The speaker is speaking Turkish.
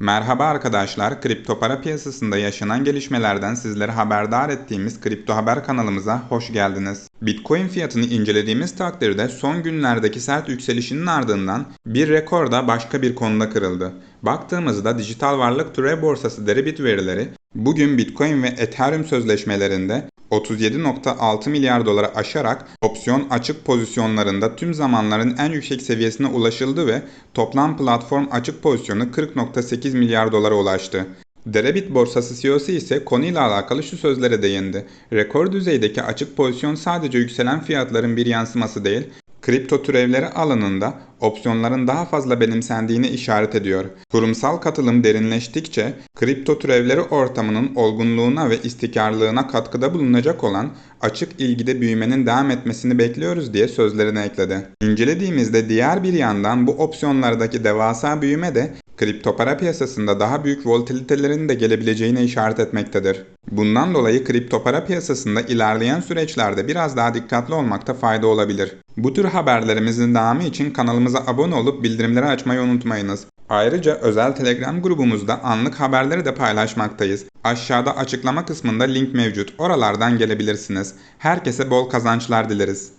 Merhaba arkadaşlar, kripto para piyasasında yaşanan gelişmelerden sizleri haberdar ettiğimiz Kripto Haber kanalımıza hoş geldiniz. Bitcoin fiyatını incelediğimiz takdirde son günlerdeki sert yükselişinin ardından bir rekor da başka bir konuda kırıldı. Baktığımızda dijital varlık türev borsası Deribit verileri bugün Bitcoin ve Ethereum sözleşmelerinde 37.6 milyar dolara aşarak opsiyon açık pozisyonlarında tüm zamanların en yüksek seviyesine ulaşıldı ve toplam platform açık pozisyonu 40.8 milyar dolara ulaştı. Derebit borsası CEO'su ise konuyla alakalı şu sözlere değindi. Rekor düzeydeki açık pozisyon sadece yükselen fiyatların bir yansıması değil, kripto türevleri alanında opsiyonların daha fazla benimsendiğini işaret ediyor. Kurumsal katılım derinleştikçe kripto türevleri ortamının olgunluğuna ve istikrarlığına katkıda bulunacak olan açık ilgide büyümenin devam etmesini bekliyoruz diye sözlerine ekledi. İncelediğimizde diğer bir yandan bu opsiyonlardaki devasa büyüme de kripto para piyasasında daha büyük volatilitelerin de gelebileceğine işaret etmektedir. Bundan dolayı kripto para piyasasında ilerleyen süreçlerde biraz daha dikkatli olmakta fayda olabilir. Bu tür haberlerimizin devamı için kanalımıza abone olup bildirimleri açmayı unutmayınız. Ayrıca özel Telegram grubumuzda anlık haberleri de paylaşmaktayız. Aşağıda açıklama kısmında link mevcut. Oralardan gelebilirsiniz. Herkese bol kazançlar dileriz.